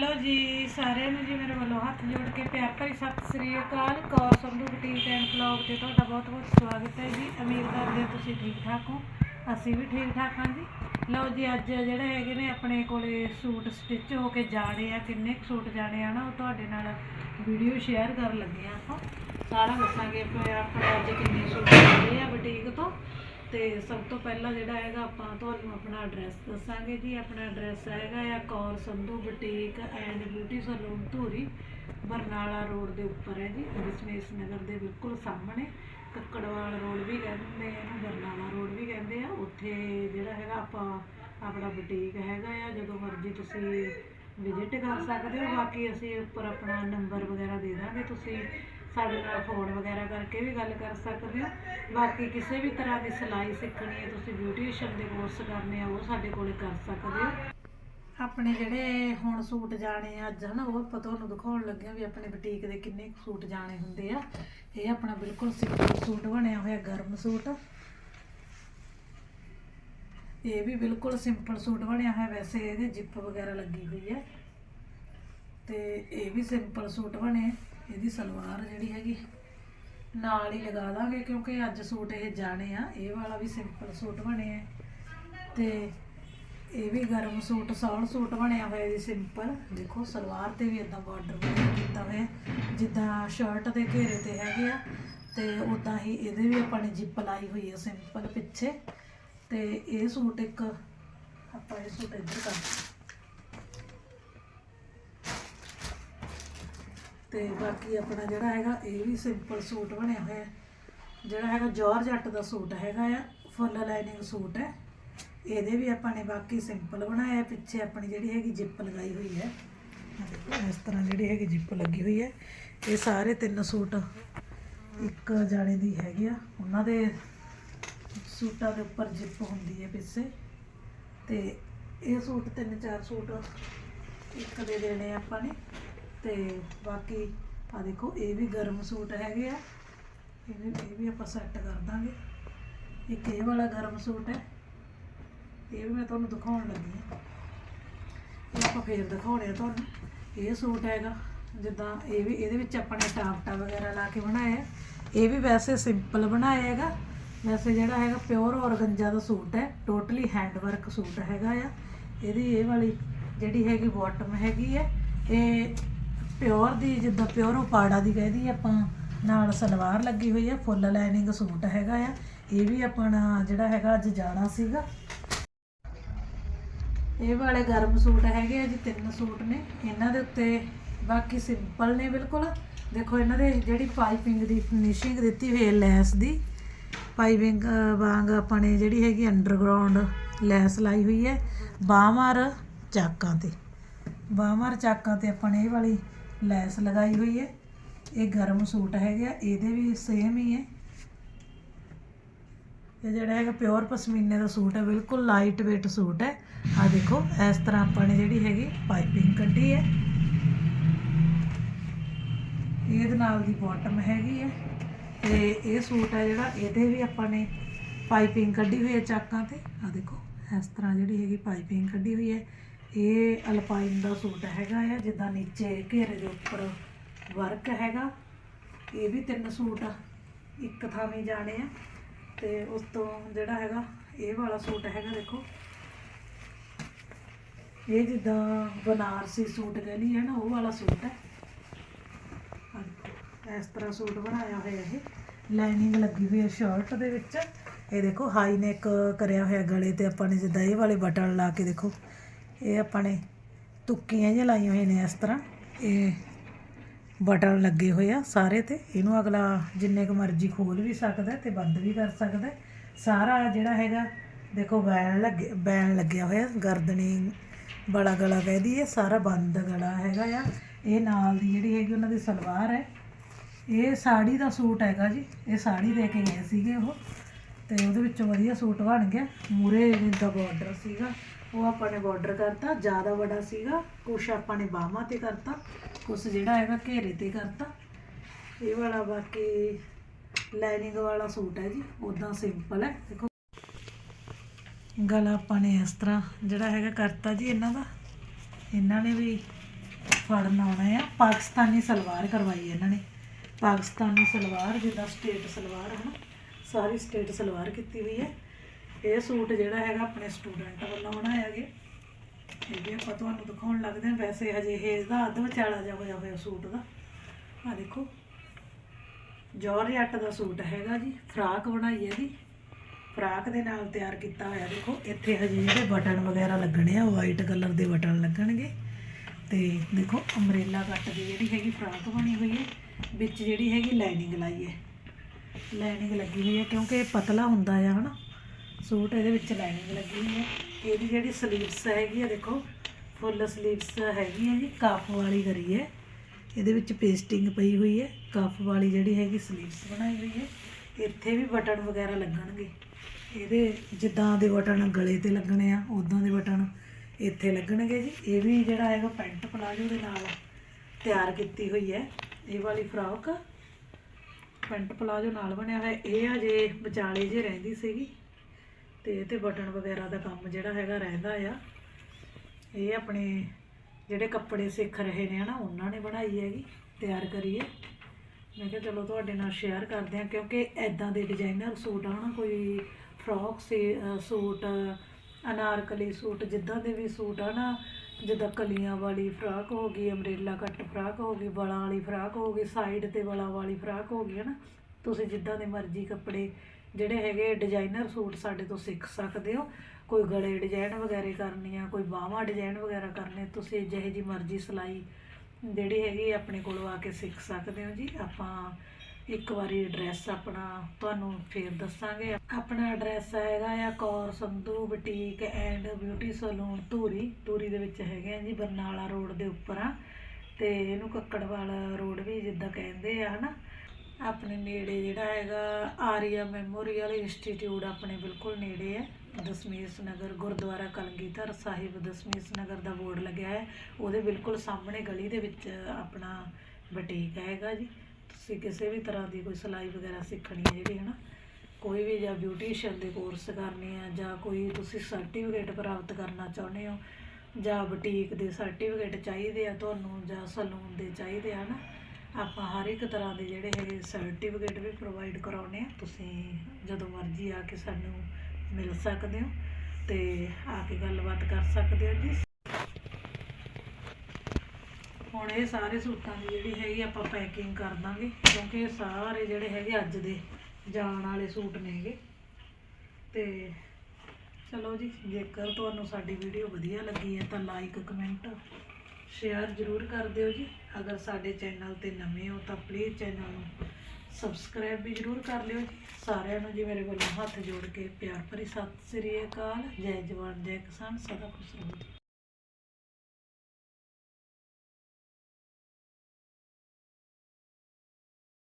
Hello ਜੀ, ਸਾਰਿਆਂ ਨੂੰ ਜੀ ਮੇਰੇ ਵੱਲੋਂ ਹੱਥ ਜੋੜ ਕੇ ਪਿਆਰ ਭਰੀ ਸਤਿ ਸ੍ਰੀ ਅਕਾਲ। Kaur Sandhu boutique and blog ਤੇ ਤੁਹਾਡਾ ਬਹੁਤ ਬਹੁਤ ਸਵਾਗਤ ਹੈ ਜੀ। ਉਮੀਦ ਕਰਦੇ ਹਾਂ ਤੁਸੀਂ ਠੀਕ ਠਾਕ ਹੋ। ਅਸੀਂ ਵੀ ਠੀਕ ਠਾਕ ਹਾਂ ਜੀ। ਲਓ ਜੀ, ਅੱਜ ਜਿਹੜੇ ਹੈਗੇ ਨੇ ਆਪਣੇ ਕੋਲੇ ਸੂਟ ਸਟਿਚ ਹੋ ਕੇ ਜਾਣੇ ਆ, ਕਿੰਨੇ ਕੁ ਸੂਟ ਜਾਣੇ ਆ ਨਾ, ਉਹ ਤੁਹਾਡੇ ਨਾਲ ਵੀਡੀਓ ਸ਼ੇਅਰ ਕਰਨ ਲੱਗੇ ਆ ਆਪਾਂ। ਸਾਰਾ ਦੱਸਾਂਗੇ ਫਿਰ ਆਪਣੇ ਅੱਜ ਕਿੰਨੇ ਸੂਟ ਆਏ ਆ ਬੁਟੀਕ ਤੋਂ। ਤੇ ਸਭ ਤੋਂ ਪਹਿਲਾਂ ਜਿਹੜਾ ਹੈਗਾ ਆਪਾਂ ਤੁਹਾਨੂੰ ਆਪਣਾ ਐਡਰੈਸ ਦੱਸਾਂਗੇ ਜੀ। ਆਪਣਾ ਐਡਰੈਸ ਹੈਗਾ ਆ Kaur Sandhu boutique and beauty salon Dhuri, Barnala road ਦੇ ਉੱਪਰ ਹੈ ਜੀ। ਦਸ਼ਮੇਸ਼ ਨਗਰ ਦੇ ਬਿਲਕੁਲ ਸਾਹਮਣੇ। ਕੱਕੜਵਾਲ ਰੋਡ ਵੀ ਕਹਿੰਦੇ ਇਹਨੂੰ ਬਰਨਾਲਾ ਰੋਡ ਵੀ ਕਹਿੰਦੇ ਆ। ਉੱਥੇ ਜਿਹੜਾ ਹੈਗਾ ਆਪਾਂ ਆਪਣਾ ਬੁਟੀਕ ਹੈਗਾ ਆ, ਜਦੋਂ ਮਰਜ਼ੀ ਤੁਸੀਂ ਵਿਜ਼ਿਟ ਕਰ ਸਕਦੇ ਹੋ। ਬਾਕੀ ਅਸੀਂ ਉੱਪਰ ਆਪਣਾ ਨੰਬਰ ਵਗੈਰਾ ਦੇ ਦਾਂਗੇ। ਤੁਸੀਂ ਸਾਡੇ ਨਾਲ ਫੋਨ ਵਗੈਰਾ ਕਰਕੇ ਵੀ ਗੱਲ ਕਰ ਸਕਦੇ ਹੋ। ਬਾਕੀ ਕਿਸੇ ਵੀ ਤਰ੍ਹਾਂ ਦੀ ਸਿਲਾਈ ਸਿੱਖਣੀ ਹੈ, ਤੁਸੀਂ ਬਿਊਟੀਸ਼ੀਅਨ ਦੇ ਕੋਰਸ ਕਰਨੇ ਆ, ਉਹ ਸਾਡੇ ਕੋਲੇ ਕਰ ਸਕਦੇ ਹੋ। ਆਪਣੇ ਜਿਹੜੇ ਹੁਣ ਸੂਟ ਜਾਣੇ ਆ ਅੱਜ, ਹਨਾ, ਉਹ ਆਪਾਂ ਤੁਹਾਨੂੰ ਦਿਖਾਉਣ ਲੱਗੇ ਆ ਵੀ ਆਪਣੇ ਬੁਟੀਕ ਦੇ ਕਿੰਨੇ ਕੁ ਸੂਟ ਜਾਣੇ ਹੁੰਦੇ ਆ। ਇਹ ਆਪਣਾ ਬਿਲਕੁਲ ਸਿੰਪਲ ਸੂਟ ਬਣਿਆ ਹੋਇਆ, ਗਰਮ ਸੂਟ। ਇਹ ਵੀ ਬਿਲਕੁਲ ਸਿੰਪਲ ਸੂਟ ਬਣਿਆ ਹੋਇਆ, ਵੈਸੇ ਇਹਦੇ ਜਿੱਪ ਵਗੈਰਾ ਲੱਗੀ ਹੋਈ ਹੈ। ਤੇ ਇਹ ਵੀ ਸਿੰਪਲ ਸੂਟ ਬਣੇ। ਇਹਦੀ ਸਲਵਾਰ ਜਿਹੜੀ ਹੈਗੀ, ਨਾਲ ਹੀ ਲਗਾ ਦਾਂਗੇ ਕਿਉਂਕਿ ਅੱਜ ਸੂਟ ਇਹ ਜਾਣੇ ਆ, ਇਹ ਵਾਲਾ ਵੀ ਸਿੰਪਲ ਸੂਟ ਬਣੇ ਆ। ਤੇ ਇਹ ਵੀ ਗਰਮ ਸੂਟ, ਸੌਣ ਸੂਟ ਬਣਿਆ ਹੋਇਆ ਜੀ ਸਿੰਪਲ ਦੇਖੋ, ਸਲਵਾਰ ਤੇ ਵੀ ਇਦਾਂ ਬਾਰਡਰ ਕੀਤਾ ਹੋਇਆ। ਜਿੱਦਾਂ ਸ਼ਰਟ ਦੇ ਘੇਰੇ ਤੇ ਹੈਗੇ ਆ, ਤੇ ਉਦਾਂ ਹੀ ਇਹਦੇ ਵੀ ਆਪਾਂ ਨੇ ਜਿੱਪ ਲਾਈ ਹੋਈ ਹੈ ਸਿੰਪਲ ਪਿੱਛੇ। ਤੇ ਇਹ ਸੂਟ ਇੱਕ, ਆਪਾਂ ਇਹ ਸੂਟ ਇੱਧਰ ਕਰ ਤੇ ਬਾਕੀ ਆਪਣਾ ਜਿਹੜਾ ਹੈਗਾ, ਇਹ ਵੀ ਸਿੰਪਲ ਸੂਟ ਬਣਿਆ ਹੋਇਆ ਜਿਹੜਾ ਹੈਗਾ ਜੋਰਜੱਟ ਦਾ ਸੂਟ ਹੈਗਾ ਆ, ਫੁੱਲ ਲਾਈਨਿੰਗ ਸੂਟ ਹੈ। ਇਹਦੇ ਵੀ ਆਪਾਂ ਨੇ ਬਾਕੀ ਸਿੰਪਲ ਬਣਾਇਆ ਪਿੱਛੇ ਆਪਣੀ ਜਿਹੜੀ ਹੈਗੀ ਜਿੱਪ ਲਗਾਈ ਹੋਈ ਹੈ। ਇਸ ਤਰ੍ਹਾਂ ਜਿਹੜੀ ਹੈਗੀ ਜਿੱਪ ਲੱਗੀ ਹੋਈ ਹੈ। ਇਹ ਸਾਰੇ ਤਿੰਨ ਸੂਟ ਇੱਕ ਜਾਣੇ ਦੀ ਹੈਗੀ ਆ। ਉਹਨਾਂ ਦੇ ਸੂਟਾਂ ਦੇ ਉੱਪਰ ਜਿੱਪ ਹੁੰਦੀ ਹੈ ਪਿੱਛੇ। ਤੇ ਇਹ ਸੂਟ, ਤਿੰਨ ਚਾਰ ਸੂਟ ਇੱਕ ਦੇ ਦੇਣੇ ਆਪਾਂ ਨੇ। ਤੇ ਬਾਕੀ ਆ ਦੇਖੋ, ਇਹ ਵੀ ਗਰਮ ਸੂਟ ਹੈਗੇ ਆ। ਇਹ ਇਹ ਵੀ ਆਪਾਂ ਸੈੱਟ ਕਰ ਦਾਂਗੇ। ਇੱਕ ਇਹ ਵਾਲਾ ਗਰਮ ਸੂਟ ਹੈ। ਇਹ ਵੀ ਮੈਂ ਤੁਹਾਨੂੰ ਦਿਖਾਉਣ ਲੱਗੀ ਹਾਂ। ਇਹ ਆਪਾਂ ਫੇਰ ਦਿਖਾਉਣੇ ਆ ਤੁਹਾਨੂੰ। ਇਹ ਸੂਟ ਹੈਗਾ, ਜਿੱਦਾਂ ਇਹ ਵੀ ਇਹਦੇ ਵਿੱਚ ਆਪਾਂ ਨੇ ਟਾਪਟਾ ਵਗੈਰਾ ਲਾ ਕੇ ਬਣਾਇਆ ਇਹ ਵੀ ਵੈਸੇ ਸਿੰਪਲ ਬਣਾਇਆ ਹੈਗਾ। ਵੈਸੇ ਜਿਹੜਾ ਹੈਗਾ ਪਿਓਰ ਔਰਗੰਜਾ ਦਾ ਸੂਟ ਹੈ। ਟੋਟਲੀ ਹੈਂਡ ਵਰਕ ਸੂਟ ਹੈਗਾ ਆ। ਇਹਦੀ ਇਹ ਵਾਲੀ ਜਿਹੜੀ ਹੈਗੀ ਬਾਟਮ ਹੈਗੀ ਹੈ, ਇਹ ਪਿਓਰ ਦੀ, ਜਿੱਦਾਂ ਪਿਓਰ ਉਪਾੜਾ ਦੀ ਕਹਿੰਦੀ ਆਪਾਂ, ਨਾਲ ਸਲਵਾਰ ਲੱਗੀ ਹੋਈ ਆ, ਫੁੱਲ ਲਾਈਨਿੰਗ ਸੂਟ ਹੈਗਾ ਆ। ਇਹ ਵੀ ਆਪਣਾ ਜਿਹੜਾ ਹੈਗਾ ਅੱਜ ਜਾਣਾ ਸੀਗਾ। ਇਹ ਵਾਲੇ ਗਰਮ ਸੂਟ ਹੈਗੇ ਆ ਜੀ, ਤਿੰਨ ਸੂਟ ਨੇ। ਇਹਨਾਂ ਦੇ ਉੱਤੇ ਬਾਕੀ ਸਿੰਪਲ ਨੇ ਬਿਲਕੁਲ। ਦੇਖੋ, ਇਹਨਾਂ ਦੇ ਜਿਹੜੀ ਪਾਈਪਿੰਗ ਦੀ ਫਿਨਿਸ਼ਿੰਗ ਦਿੱਤੀ ਹੋਈ ਹੈ ਲੈਸ ਦੀ, ਪਾਈਪਿੰਗ ਵਾਂਗ ਆਪਾਂ ਨੇ ਜਿਹੜੀ ਹੈਗੀ ਅੰਡਰਗਰਾਉਂਡ ਲੈਸ ਲਾਈ ਹੋਈ ਹੈ। ਬਾਹਮਾਰ ਚਾਕਾਂ ਤੇ ਬਾਹਮਾਰ ਚਾਕਾਂ ਤੇ ਆਪਾਂ ਨੇ ਇਹ ਵਾਲੀ ਲੈਸ ਲਗਾਈ ਹੋਈ ਹੈ। ਇਹ ਗਰਮ ਸੂਟ ਹੈਗੇ ਆ ਇਹਦੇ ਵੀ ਸੇਮ ਹੀ ਹੈ। ਇਹ ਜਿਹੜਾ ਹੈਗਾ ਪਿਓਰ ਪਸ਼ਮੀਨੇ ਦਾ ਸੂਟ ਹੈ, ਬਿਲਕੁਲ ਲਾਈਟ weight ਸੂਟ ਹੈ। ਆ ਦੇਖੋ, ਇਸ ਤਰ੍ਹਾਂ ਆਪਾਂ ਨੇ ਜਿਹੜੀ ਹੈਗੀ ਪਾਈਪਿੰਗ ਕੱਢੀ ਹੈ। ਇਹਦੇ ਨਾਲ ਦੀ ਬਾਟਮ ਹੈਗੀ ਹੈ। ਤੇ ਇਹ ਸੂਟ ਹੈ ਜਿਹੜਾ, ਇਹਦੇ ਵੀ ਆਪਾਂ ਨੇ ਪਾਈਪਿੰਗ ਕੱਢੀ ਹੋਈ ਹੈ ਚਾਕਾਂ ਤੇ। ਆ ਦੇਖੋ, ਇਸ ਤਰ੍ਹਾਂ ਜਿਹੜੀ ਹੈਗੀ ਪਾਈਪਿੰਗ ਕੱਢੀ ਹੋਈ ਹੈ। ਇਹ ਅਲਪਾਈਨ ਦਾ ਸੂਟ ਹੈਗਾ ਆ, ਜਿੱਦਾਂ ਨੀਚੇ ਘੇਰੇ ਦੇ ਉੱਪਰ ਵਰਕ ਹੈਗਾ। ਇਹ ਵੀ ਤਿੰਨ ਸੂਟ ਆ, ਇੱਕ ਥਾਵੇਂ ਜਾਣੇ ਆ। ਤੇ ਉਸ ਤੋਂ ਜਿਹੜਾ ਹੈਗਾ, ਇਹ ਵਾਲਾ ਸੂਟ ਹੈਗਾ ਦੇਖੋ। ਇਹ ਜਿੱਦਾਂ ਬਨਾਰਸੀ ਸੂਟ ਕਹਿੰਦੀ ਹੈ ਨਾ ਉਹ ਵਾਲਾ ਸੂਟ ਹੈ। ਇਸ ਤਰ੍ਹਾਂ ਸੂਟ ਬਣਾਇਆ ਹੋਇਆ ਇਹ। ਲਾਈਨਿੰਗ ਲੱਗੀ ਹੋਈ ਹੈ ਸ਼ਰਟ ਦੇ ਵਿੱਚ। ਇਹ ਦੇਖੋ ਹਾਈ ਨੈਕ ਕਰਿਆ ਹੋਇਆ ਗਲੇ ਤੇ ਆਪਾਂ ਨੇ ਜਿੱਦਾਂ ਇਹ ਵਾਲੇ ਬਟਨ ਲਾ ਕੇ ਦੇਖੋ। ਇਹ ਆਪਾਂ ਨੇ ਤੁੱਕੀਆਂ ਜਿਹੀਆਂ ਲਾਈਆਂ ਹੋਈਆਂ ਨੇ ਇਸ ਤਰ੍ਹਾਂ। ਇਹ ਬਟਨ ਲੱਗੇ ਹੋਏ ਆ ਸਾਰੇ ਤੇ। ਇਹਨੂੰ ਅਗਲਾ ਜਿੰਨੇ ਕੁ ਮਰਜ਼ੀ ਖੋਲ ਵੀ ਸਕਦਾ ਤੇ ਬੰਦ ਵੀ ਕਰ ਸਕਦਾ। ਸਾਰਾ ਜਿਹੜਾ ਹੈਗਾ, ਦੇਖੋ ਬੈਣ ਲੱਗੇ, ਬੈਣ ਲੱਗਿਆ ਹੋਇਆ, ਗਰਦਨੀ, ਬੜਾ ਗਲਾ ਕਹਿਦੀ ਹੈ ਸਾਰਾ ਬੰਦ ਗਲਾ ਹੈਗਾ ਆ। ਇਹ ਨਾਲ ਦੀ ਜਿਹੜੀ ਹੈਗੀ ਉਹਨਾਂ ਦੀ ਸਲਵਾਰ ਹੈ। ਇਹ ਸਾੜੀ ਦਾ ਸੂਟ ਹੈਗਾ ਜੀ। ਇਹ ਸਾੜੀ ਦੇ ਕੇ ਗਏ ਸੀਗੇ ਉਹ। ਤੇ ਉਹਦੇ ਵਿੱਚੋਂ ਵਧੀਆ ਸੂਟ ਬਣ ਗਿਆ। ਮੂਰੇ ਦਾ ਬਾਰਡਰ ਸੀਗਾ। ਉਹ ਆਪਾਂ ਨੇ ਬਾਰਡਰ ਕਰਤਾ, ਜ਼ਿਆਦਾ ਵੱਡਾ ਸੀਗਾ। ਕੁਛ ਆਪਾਂ ਨੇ ਬਾਹਾਂ ਤੇ ਕਰਤਾ, ਕੁਛ ਜਿਹੜਾ ਹੈਗਾ ਘੇਰੇ ਤੇ ਕਰਤਾ। ਇਹ ਵਾਲਾ ਬਾਕੀ ਲਾਈਨਿੰਗ ਵਾਲਾ ਸੂਟ ਹੈ ਜੀ ਉਦਾਂ ਸਿੰਪਲ ਹੈ। ਦੇਖੋ। ਗਲਾ ਆਪਾਂ ਨੇ ਇਸ ਤਰ੍ਹਾਂ ਜਿਹੜਾ ਹੈਗਾ ਕਰਤਾ ਜੀ ਇਹਨਾਂ ਦਾ। ਇਹਨਾਂ ਨੇ ਵੀ ਫੜਨ ਆਉਣਾ ਆ। ਪਾਕਿਸਤਾਨੀ ਸਲਵਾਰ ਕਰਵਾਈ ਇਹਨਾਂ ਨੇ। ਪਾਕਿਸਤਾਨੀ ਸਲਵਾਰ ਜਿੱਦਾਂ ਸਟੇਟ ਸਲਵਾਰ ਹੈ ਨਾ ਸਾਰੀ ਸਟੇਟ ਸਲਵਾਰ ਕੀਤੀ ਹੋਈ ਹੈ। ਇਹ ਸੂਟ ਜਿਹੜਾ ਹੈਗਾ ਆਪਣੇ ਸਟੂਡੈਂਟ ਵੱਲੋਂ ਬਣਾਇਆ ਗਿਆ। ਇਹ ਵੀ ਆਪਾਂ ਤੁਹਾਨੂੰ ਦਿਖਾਉਣ ਲੱਗਦੇ ਹਾਂ। ਵੈਸੇ ਹਜੇ ਇਹ ਇਹਦਾ ਅੱਧ ਵਿਚਾਲਾ ਜਿਹਾ ਹੋਇਆ ਹੋਇਆ ਸੂਟ ਦਾ। ਆ ਦੇਖੋ। ਜੋਰਜੱਟ ਦਾ ਸੂਟ ਹੈਗਾ ਜੀ। ਫਰਾਕ ਬਣਾਈ ਹੈ ਜੀ। ਫਰਾਕ ਦੇ ਨਾਲ ਤਿਆਰ ਕੀਤਾ ਹੋਇਆ। ਦੇਖੋ, ਇੱਥੇ ਹਜੇ ਜਿਹੜੇ ਬਟਨ ਵਗੈਰਾ ਲੱਗਣੇ ਆ ਵਾਈਟ ਕਲਰ ਦੇ ਬਟਨ ਲੱਗਣਗੇ। ਤੇ ਦੇਖੋ ਅੰਬ੍ਰੇਲਾ ਕੱਟ ਦੀ ਜਿਹੜੀ ਹੈਗੀ ਫਰਾਕ ਬਣੀ ਹੋਈ ਹੈ। ਵਿੱਚ ਜਿਹੜੀ ਹੈਗੀ ਲਾਈਨਿੰਗ ਲਾਈ ਹੈ। ਲਾਈਨਿੰਗ ਲੱਗੀ ਹੋਈ ਹੈ ਕਿਉਂਕਿ ਇਹ ਪਤਲਾ ਹੁੰਦਾ ਆ, ਹਨਾ? ਸੂਟ ਇਹਦੇ ਵਿੱਚ ਲਾਈਨਿੰਗ ਲੱਗੀ ਹੋਈ ਹੈ। ਇਹਦੀ ਜਿਹੜੀ ਸਲੀਵਸ ਹੈਗੀ ਆ, ਦੇਖੋ ਫੁੱਲ ਸਲੀਵਸ ਹੈਗੀ ਹੈ ਜੀ ਕਾਫ ਵਾਲੀ ਕਰੀ ਹੈ। ਇਹਦੇ ਵਿੱਚ ਪੇਸਟਿੰਗ ਪਈ ਹੋਈ ਹੈ ਕਫ ਵਾਲੀ ਜਿਹੜੀ ਹੈਗੀ ਸਲੀਵਸ ਬਣਾਈ ਹੋਈ ਹੈ। ਇੱਥੇ ਵੀ ਬਟਨ ਵਗੈਰਾ ਲੱਗਣਗੇ। ਇਹਦੇ ਜਿੱਦਾਂ ਦੇ ਬਟਨ ਗਲੇ ਤੇ ਲੱਗਣੇ ਆ ਉਦਾਂ ਦੇ ਬਟਨ ਇੱਥੇ ਲੱਗਣਗੇ ਜੀ। ਇਹ ਵੀ ਜਿਹੜਾ ਹੈਗਾ ਪੈਂਟ ਪਲਾਜੋ ਦੇ ਨਾਲ ਤਿਆਰ ਕੀਤੀ ਹੋਈ ਹੈ। ਇਹ ਵਾਲੀ ਫਰਾਕ ਪੈਂਟ ਪਲਾਜੋ ਨਾਲ ਬਣਿਆ ਹੋਇਆ, ਇਹ ਹਜੇ ਵਿਚਾਲੇ ਜੇ ਰਹਿੰਦੀ ਸੀਗੀ। ਤੇ ਇਹ ਤੇ ਬਟਨ ਵਗੈਰਾ ਦਾ ਕੰਮ ਜਿਹੜਾ ਹੈਗਾ ਰਹਿੰਦਾ ਆ। ਇਹ ਆਪਣੇ ਜਿਹੜੇ ਕੱਪੜੇ ਸਿੱਖ ਰਹੇ ਨੇ ਹਨਾ, ਉਹਨਾਂ ਨੇ ਬਣਾਈ ਹੈਗੀ, ਤਿਆਰ ਕਰੀਏ। ਮੈਂ ਕਿਹਾ ਚਲੋ ਤੁਹਾਡੇ ਨਾਲ ਸ਼ੇਅਰ ਕਰਦੇ ਹਾਂ, ਕਿਉਂਕਿ ਐਦਾਂ ਦੇ ਡਿਜ਼ਾਈਨਰ ਸੂਟ ਆ ਨਾ ਕੋਈ ਫਰੋਕ ਸੀ ਸੂਟ, ਅਨਾਰਕਲੀ ਸੂਟ, ਜਿੱਦਾਂ ਦੇ ਵੀ ਸੂਟ ਆ ਨਾ ਜਿੱਦਾਂ ਕਲੀਆਂ ਵਾਲੀ ਫਰਾਕ ਹੋ ਗਈ ਅਮਰੇਲਾ ਕੱਟ ਫਰਾਕ ਹੋ ਗਈ ਬਲਾਂ ਵਾਲੀ ਫਰਾਕ ਹੋ ਗਈ ਸਾਈਡ ਤੇ ਬਲਾਂ ਵਾਲੀ ਫਰਾਕ ਹੋ ਗਈ ਹੈ ਨਾ ਤੁਸੀਂ ਜਿੱਦਾਂ ਦੇ ਮਰਜ਼ੀ ਕੱਪੜੇ ਜਿਹੜੇ ਹੈਗੇ ਡਿਜ਼ਾਈਨਰ ਸੂਟ ਸਾਡੇ ਤੋਂ ਸਿੱਖ ਸਕਦੇ ਹੋ। ਕੋਈ ਗਲੇ ਡਿਜ਼ਾਈਨ ਵਗੈਰਾ ਕਰਨੀ ਆ, ਕੋਈ ਬਾਹਾਂ ਡਿਜ਼ਾਈਨ ਵਗੈਰਾ ਕਰਨੇ, ਤੁਸੀਂ ਜਿਹੇ ਜੀ ਮਰਜ਼ੀ ਸਿਲਾਈ ਜਿਹੜੀ ਹੈਗੀ ਆਪਣੇ ਕੋਲੋਂ ਆ ਕੇ ਸਿੱਖ ਸਕਦੇ ਹੋ ਜੀ। ਆਪਾਂ ਇੱਕ ਵਾਰੀ ਐਡਰੈਸ ਆਪਣਾ ਤੁਹਾਨੂੰ ਫੇਰ ਦੱਸਾਂਗੇ। ਆਪਣਾ ਐਡਰੈਸ ਹੈਗਾ ਆ Kaur Sandhu boutique and beauty salon Dhuri. Dhuri ਦੇ ਵਿੱਚ ਹੈਗੇ ਆ ਜੀ ਬਰਨਾਲਾ ਰੋਡ ਦੇ ਉੱਪਰ ਆ। ਤੇ ਇਹਨੂੰ ਕੱਕੜਵਾਲ ਰੋਡ ਵੀ ਜਿੱਦਾਂ ਕਹਿੰਦੇ ਆ, ਹਨਾ? ਆਪਣੇ ਨੇੜੇ ਜਿਹੜਾ ਹੈਗਾ ਆਰੀਆ ਮੈਮੋਰੀਅਲ ਇੰਸਟੀਚਿਊਟ ਆਪਣੇ ਬਿਲਕੁਲ ਨੇੜੇ ਹੈ ਦਸਮੇਸ਼ ਨਗਰ, ਗੁਰਦੁਆਰਾ ਕਲਗੀਧਰ ਸਾਹਿਬ ਦਸਮੇਸ਼ ਨਗਰ ਦਾ ਬੋਰਡ ਲੱਗਿਆ ਹੈ। ਉਹਦੇ ਬਿਲਕੁਲ ਸਾਹਮਣੇ ਗਲੀ ਦੇ ਵਿੱਚ ਆਪਣਾ ਬੁਟੀਕ ਹੈਗਾ ਜੀ। ਤੁਸੀਂ ਕਿਸੇ ਵੀ ਤਰ੍ਹਾਂ ਦੀ ਕੋਈ ਸਿਲਾਈ ਵਗੈਰਾ ਸਿੱਖਣੀ ਹੈ ਜਿਹੜੀ ਹੈ ਨਾ ਕੋਈ ਵੀ ਜਾਂ ਬਿਊਟੀਸ਼ੀਅਨ ਦੇ ਕੋਰਸ ਕਰਨੇ ਆ, ਜਾਂ ਕੋਈ ਤੁਸੀਂ ਸਰਟੀਫਿਕੇਟ ਪ੍ਰਾਪਤ ਕਰਨਾ ਚਾਹੁੰਦੇ ਹੋ, ਜਾਂ ਬੁਟੀਕ ਦੇ ਸਰਟੀਫਿਕੇਟ ਚਾਹੀਦੇ ਆ ਤੁਹਾਨੂੰ, ਜਾਂ ਸਲੂਨ ਦੇ ਚਾਹੀਦੇ ਆ ਨਾ ਆਪਾਂ ਹਰ ਇੱਕ ਤਰ੍ਹਾਂ ਦੇ ਜਿਹੜੇ ਹੈਗੇ ਸਰਟੀਫਿਕੇਟ ਵੀ ਪ੍ਰੋਵਾਈਡ ਕਰਾਉਨੇ ਆ, ਤੁਸੀਂ ਜਦੋਂ ਮਰਜ਼ੀ ਆ ਕੇ ਸਾਨੂੰ ਮਿਲ ਸਕਦੇ ਹੋ ਤੇ ਆ ਕੇ ਗੱਲਬਾਤ ਕਰ ਸਕਦੇ ਹੋ ਜੀ। ਹੁਣ ਇਹ ਸਾਰੇ ਸੂਟਾਂ ਦੀ ਜਿਹੜੀ ਹੈਗੀ ਆਪਾਂ ਪੈਕਿੰਗ ਕਰ ਦਾਂਗੇ, ਕਿਉਂਕਿ ਇਹ ਸਾਰੇ ਜਿਹੜੇ ਹੈਗੇ ਅੱਜ ਦੇ ਜਾਣ ਵਾਲੇ ਸੂਟ ਨੇਗੇ ਤੇ ਚਲੋ ਜੀ, ਜੇਕਰ ਤੁਹਾਨੂੰ ਸਾਡੀ ਵੀਡੀਓ ਵਧੀਆ ਲੱਗੀ ਹੈ ਤਾਂ ਲਾਈਕ ਕਮੈਂਟ ਸ਼ੇਅਰ ਜ਼ਰੂਰ ਕਰ ਦਿਓ ਜੀ। ਅਗਰ ਸਾਡੇ ਚੈਨਲ ਤੇ ਨਵੇਂ ਹੋ ਤਾਂ ਪਲੀਜ਼ ਚੈਨਲ ਨੂੰ ਸਬਸਕ੍ਰਾਈਬ ਵੀ ਜ਼ਰੂਰ ਕਰ ਲਿਓ ਜੀ। ਸਾਰਿਆਂ ਨੂੰ ਜੀ ਮੇਰੇ ਵੱਲੋਂ ਹੱਥ ਜੋੜ ਕੇ ਪਿਆਰ ਭਰੀ ਸਤਿ ਸ੍ਰੀ ਅਕਾਲ। ਜੈ ਜਵਾਨ, ਜੈ ਕਿਸਾਨ, ਸਦਾ ਖੁਸ਼ ਰਹੋ